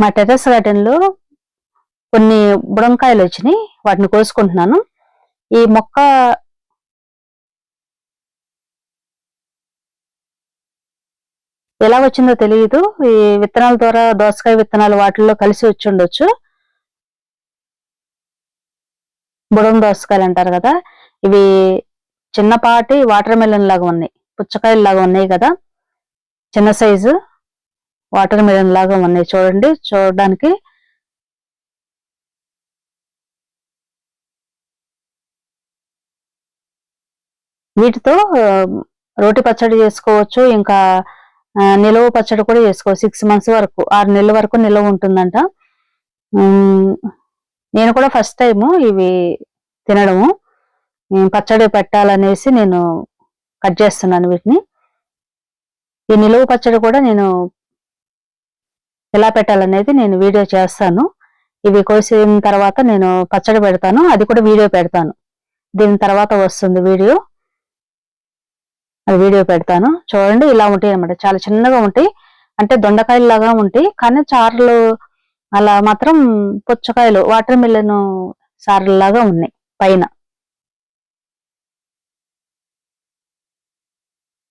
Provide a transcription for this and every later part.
మా టెర్రస్ గార్డెన్లో కొన్ని బుడంకాయలు వచ్చినాయి. వాటిని కోసుకుంటున్నాను. ఈ మొక్క ఎలా వచ్చిందో తెలియదు ఈ విత్తనాల ద్వారా దోసకాయ విత్తనాలు వాటిల్లో కలిసి వచ్చి ఉండొచ్చు. బుడం దోసకాయలు అంటారు కదా. ఇవి చిన్నపాటి వాటర్ మెలన్ లాగా ఉన్నాయి. పుచ్చకాయలు లాగా ఉన్నాయి కదా. చిన్న సైజు. వాటర్ మెలన్ లాగా ఉన్నాయి. చూడండి చూడడానికి వీటితో రోటి పచ్చడి చేసుకోవచ్చు. ఇంకా నిలువ పచ్చడి కూడా చేసుకోవచ్చు. సిక్స్ మంత్స్ వరకు ఆరు నెలల వరకు నిల్వ ఉంటుందంట. నేను కూడా ఫస్ట్ టైము ఇవి తినడము. పచ్చడి పెట్టాలనేసి నేను కట్ చేస్తున్నాను వీటిని. ఈ నిలువ పచ్చడి కూడా నేను ఎలా పెట్టాలనేది నేను వీడియో చేస్తాను. ఇవి కోసిన తర్వాత నేను పచ్చడి పెడతాను. అది కూడా వీడియో పెడతాను. దీని తర్వాత వస్తుంది వీడియో. అది వీడియో పెడతాను. చూడండి ఇలా ఉంటాయి అన్నమాట. చాలా చిన్నగా ఉంటాయి. అంటే దొండకాయలు లాగా ఉంటాయి. కానీ చారులు అలా మాత్రం పుచ్చకాయలు వాటర్ మిల్లన్ సారులు లాగా ఉన్నాయి పైన.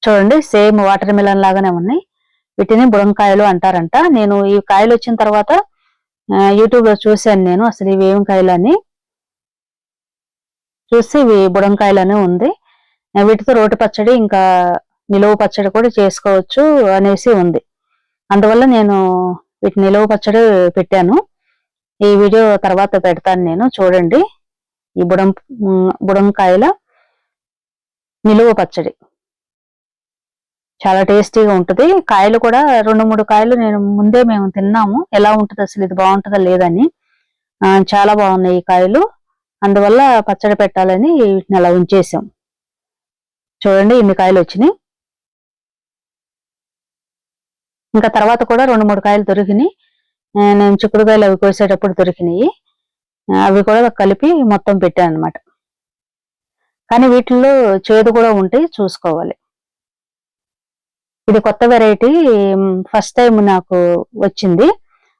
చూడండి సేమ్ వాటర్ మిలన్ లాగానే ఉన్నాయి. వీటిని బుడంకాయలు అంటారంట. నేను ఈ కాయలు వచ్చిన తర్వాత యూట్యూబ్లో చూశాను నేను అసలు ఇవి ఏం కాయలు అని చూసి ఇవి బుడంకాయలు ఉంది. వీటితో రోటి పచ్చడి ఇంకా నిలువ పచ్చడి కూడా చేసుకోవచ్చు అనేసి ఉంది. అందువల్ల నేను వీటి నిలువ పచ్చడి పెట్టాను. ఈ వీడియో తర్వాత పెడతాను నేను చూడండి. ఈ బుడం బుడంకాయల నిలువ పచ్చడి. చాలా టేస్టీగా ఉంటుంది. కాయలు కూడా రెండు మూడు కాయలు నేను ముందే మేము తిన్నాము. ఎలా ఉంటుంది అసలు? ఇది బాగుంటుందా లేదని చాలా బాగున్నాయి ఈ కాయలు. అందువల్ల పచ్చడి పెట్టాలని వీటిని అలా ఉంచేసాం. చూడండి ఇన్ని కాయలు వచ్చినాయి. ఇంకా తర్వాత కూడా రెండు మూడు కాయలు దొరికినాయి. నేను చిక్కుడుకాయలు అవి కోసేటప్పుడు దొరికినాయి. అవి కూడా కలిపి మొత్తం పెట్టాను అనమాట కానీ వీటిల్లో చేదు కూడా ఉంటాయి. చూసుకోవాలి. ఇది కొత్త వెరైటీ ఫస్ట్ టైం నాకు వచ్చింది.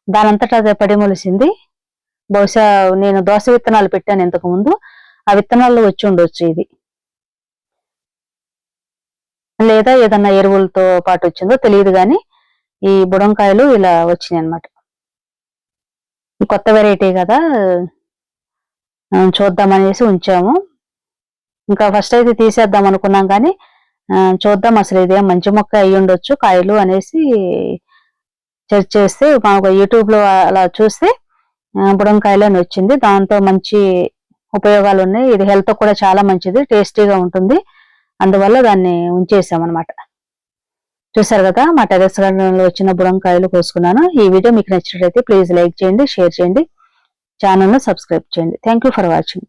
దానంతటా అదే పడి మొలిసింది. బహుశా నేను దోస విత్తనాలు పెట్టాను ఇంతకు ముందు ఆ విత్తనాల్లో వచ్చి ఉండొచ్చు ఇది. లేదా ఏదన్నా ఎరువులతో పాటు వచ్చిందో తెలియదు కానీ ఈ బుడంకాయలు ఇలా వచ్చినాయి అన్నమాట. కొత్త వెరైటీ కదా. చూద్దామనేసి ఉంచాము. ఇంకా ఫస్ట్ అయితే తీసేద్దాం అనుకున్నాం కానీ చూద్దాం అసలు ఇదే మంచి మొక్క అయి ఉండొచ్చు. కాయలు అనేసి సెర్చ్ చేస్తే మాకు యూట్యూబ్లో అలా చూస్తే బుడంకాయలు అని వచ్చింది. దాంతో మంచి ఉపయోగాలు ఉన్నాయి. ఇది హెల్త్ కూడా చాలా మంచిది. టేస్టీగా ఉంటుంది. అందువల్ల దాన్ని ఉంచేసామన్నమాట. చూసారు కదా మా టెరెస్ గార్డెన్లో వచ్చిన బుడంకాయలు కోసుకున్నాను. ఈ వీడియో మీకు నచ్చినట్లయితే ప్లీజ్ లైక్ చేయండి షేర్ చేయండి. ఛానల్ను సబ్స్క్రైబ్ చేయండి. Thank for watching.